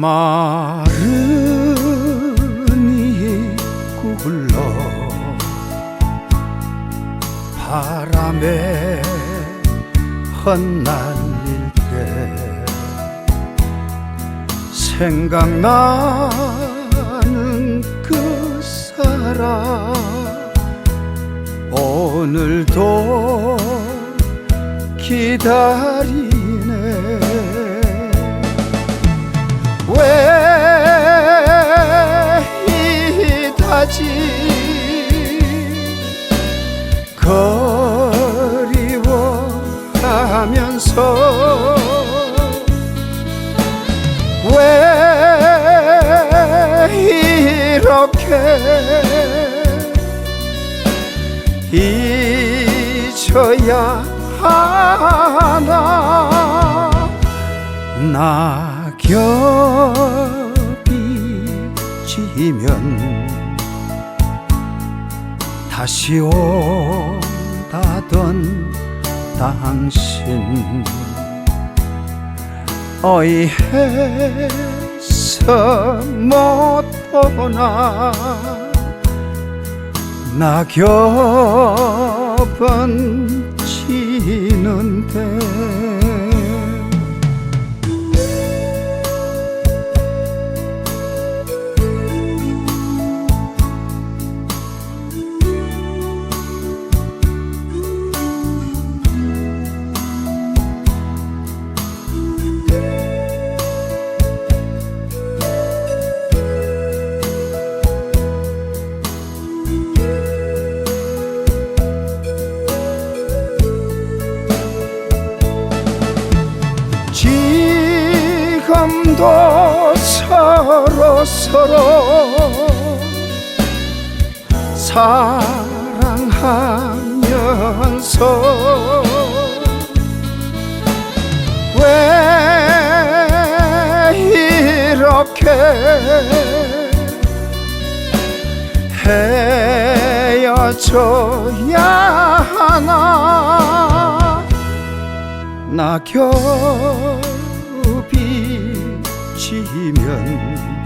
나른이 굴러 바람에 흩날릴 때 생각나는 그 사람 오늘도 기다리 네왜 이다지? 그리워하면서 왜 이렇게 잊혀야 하나? 낙 엽이 지면 다시 온다던 당신 어이해서 못 보나 낙엽은 지는데 지금도 서로 서로 사랑하면서 왜 이렇게 헤어져야 하나? 낙엽 이 지면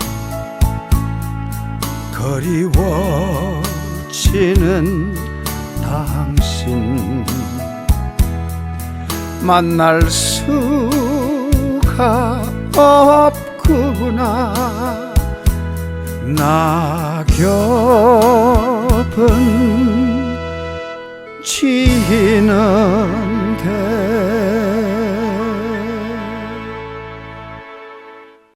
그리워지는 당신. 만날 수가 없구나. 낙엽은 지는